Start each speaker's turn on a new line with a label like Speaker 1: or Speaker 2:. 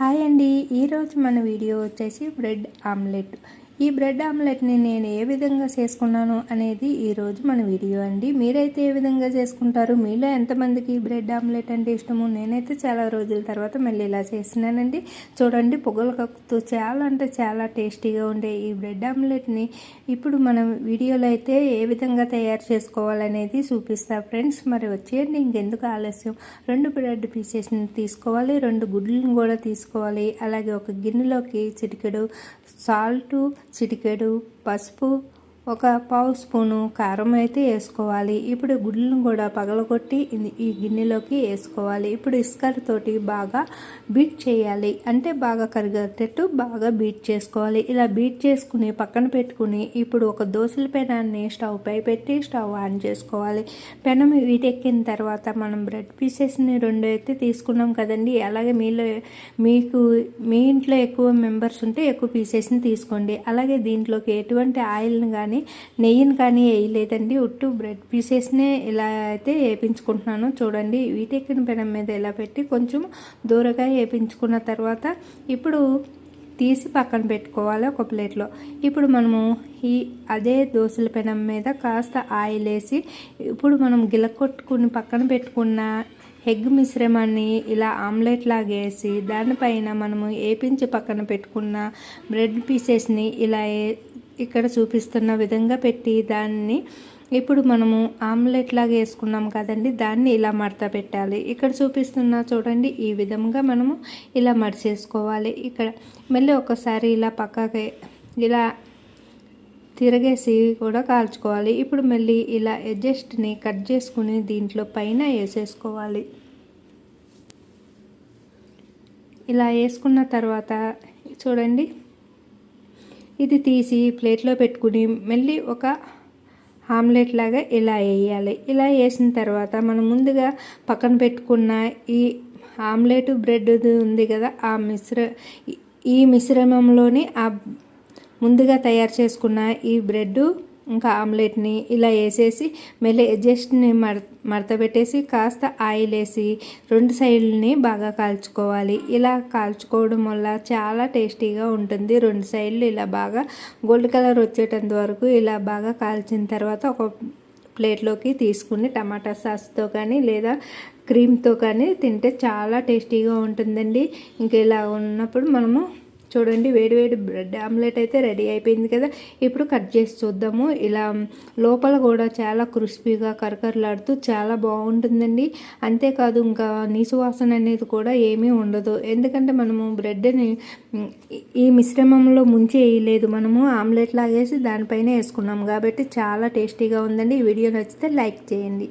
Speaker 1: Hi అండి. ఈరోజు మన వీడియో వచ్చేసి బ్రెడ్ ఆమ్లెట్. ఈ బ్రెడ్ ఆమ్లెట్ని నేను ఏ విధంగా చేసుకున్నాను అనేది ఈరోజు మన వీడియో అండి. మీరైతే ఏ విధంగా చేసుకుంటారు? మీలో ఎంతమందికి బ్రెడ్ ఆమ్లెట్ అంటే ఇష్టము? నేనైతే చాలా రోజుల తర్వాత మళ్ళీ ఇలా చేస్తున్నానండి. చూడండి పొగలు కక్కుతూ చాలా అంటే చాలా టేస్టీగా ఉండే ఈ బ్రెడ్ ఆమ్లెట్ని ఇప్పుడు మనం వీడియోలో అయితే ఏ విధంగా తయారు చేసుకోవాలనేది చూపిస్తా ఫ్రెండ్స్. మరి వచ్చేయండి ఇంకెందుకు ఆలస్యం. రెండు బ్రెడ్ పీసెస్ని తీసుకోవాలి రెండు గుడ్లను కూడా తీసుకోవాలి. అలాగే ఒక గిన్నెలోకి చిటికెడు సాల్టు చిటికెడు పసుపు ఒక పావు స్పూను కారం అయితే వేసుకోవాలి. ఇప్పుడు గుడ్లను కూడా పగలగొట్టి ఈ గిన్నెలోకి వేసుకోవాలి. ఇప్పుడు ఇస్కర్తోటి బాగా బీట్ చేయాలి. అంటే బాగా కరిగేటట్టు బాగా బీట్ చేసుకోవాలి. ఇలా బీట్ చేసుకుని పక్కన పెట్టుకుని ఇప్పుడు ఒక దోశల పెనాన్ని స్టవ్ పై పెట్టి స్టవ్ ఆన్ చేసుకోవాలి. పెనం వీటెక్కిన తర్వాత మనం బ్రెడ్ పీసెస్ని రెండు అయితే తీసుకున్నాం కదండి. అలాగే మీలో మీకు మీ ఇంట్లో ఎక్కువ మెంబర్స్ ఉంటే ఎక్కువ పీసెస్ని తీసుకోండి. అలాగే దీంట్లోకి ఎటువంటి ఆయిల్ని కానీ కానీ నెయ్యిని కానీ వేయలేదండి. ఉట్టు బ్రెడ్ పీసెస్నే ఇలా అయితే వేపించుకుంటున్నాను. చూడండి వీటెక్కిన పెనం మీద ఇలా పెట్టి కొంచెం దూరగా వేపించుకున్న తర్వాత ఇప్పుడు తీసి పక్కన పెట్టుకోవాలి ఒక ప్లేట్లో. ఇప్పుడు మనము ఈ అదే దోశల పెనం మీద కాస్త ఆయిల్ వేసి ఇప్పుడు మనం గిలకొట్టుకుని పక్కన పెట్టుకున్న ఎగ్ మిశ్రమాన్ని ఇలా ఆమ్లెట్ లాగా వేసి దానిపైన మనము వేపించి పక్కన పెట్టుకున్న బ్రెడ్ పీసెస్ని ఇలా ఇక్కడ చూపిస్తున్న విధంగా పెట్టి దాన్ని ఇప్పుడు మనము ఆమ్లెట్ లాగా వేసుకున్నాం కదండి దాన్ని ఇలా మడత పెట్టాలి. ఇక్కడ చూపిస్తున్న చూడండి ఈ విధంగా మనము ఇలా మడిచేసుకోవాలి. ఇక్కడ మళ్ళీ ఒకసారి ఇలా పక్కకి ఇలా తిరగేసి కూడా కాల్చుకోవాలి. ఇప్పుడు మళ్ళీ ఇలా అడ్జస్ట్ని కట్ చేసుకుని దీంట్లో పైన వేసేసుకోవాలి. ఇలా వేసుకున్న తర్వాత చూడండి ఇది తీసి ప్లేట్లో పెట్టుకుని మళ్ళీ ఒక ఆమ్లెట్ లాగా ఇలా వేయాలి. ఇలా వేసిన తర్వాత మనం ముందుగా పక్కన పెట్టుకున్న ఈ ఆమ్లెట్ బ్రెడ్ ఉంది కదా ఆ మిశ్ర ఈ మిశ్రమంలోని ఆ ముందుగా తయారు చేసుకున్న ఈ బ్రెడ్ ఇంకా ఆమ్లెట్ని ఇలా వేసేసి మళ్ళీ జస్ట్ని మడ మడతపెట్టేసి కాస్త ఆయిల్ వేసి రెండు సైడ్లని బాగా కాల్చుకోవాలి. ఇలా కాల్చుకోవడం వల్ల చాలా టేస్టీగా ఉంటుంది. రెండు సైడ్లు ఇలా బాగా గోల్డ్ కలర్ వచ్చేటంత వరకు ఇలా బాగా కాల్చిన తర్వాత ఒక ప్లేట్లోకి తీసుకుని టమాటా సాస్తో కానీ లేదా క్రీమ్తో కానీ తింటే చాలా టేస్టీగా ఉంటుందండి. ఇంకా ఇలా ఉన్నప్పుడు మనము చూడండి వేడివేడి బ్రెడ్ ఆమ్లెట్ అయితే రెడీ అయిపోయింది కదా. ఇప్పుడు కట్ చేసి చూద్దాము. ఇలా లోపల కూడా చాలా క్రిస్పీగా కరకరలాడుతూ చాలా బాగుంటుందండి. అంతేకాదు ఇంకా నీసు వాసన అనేది కూడా ఏమీ ఉండదు. ఎందుకంటే మనము బ్రెడ్ని ఈ మిశ్రమంలో ముంచి వేయలేదు. మనము ఆమ్లెట్ లాగేసి దానిపైన వేసుకున్నాం కాబట్టి చాలా టేస్టీగా ఉందండి. ఈ వీడియో నచ్చితే లైక్ చేయండి.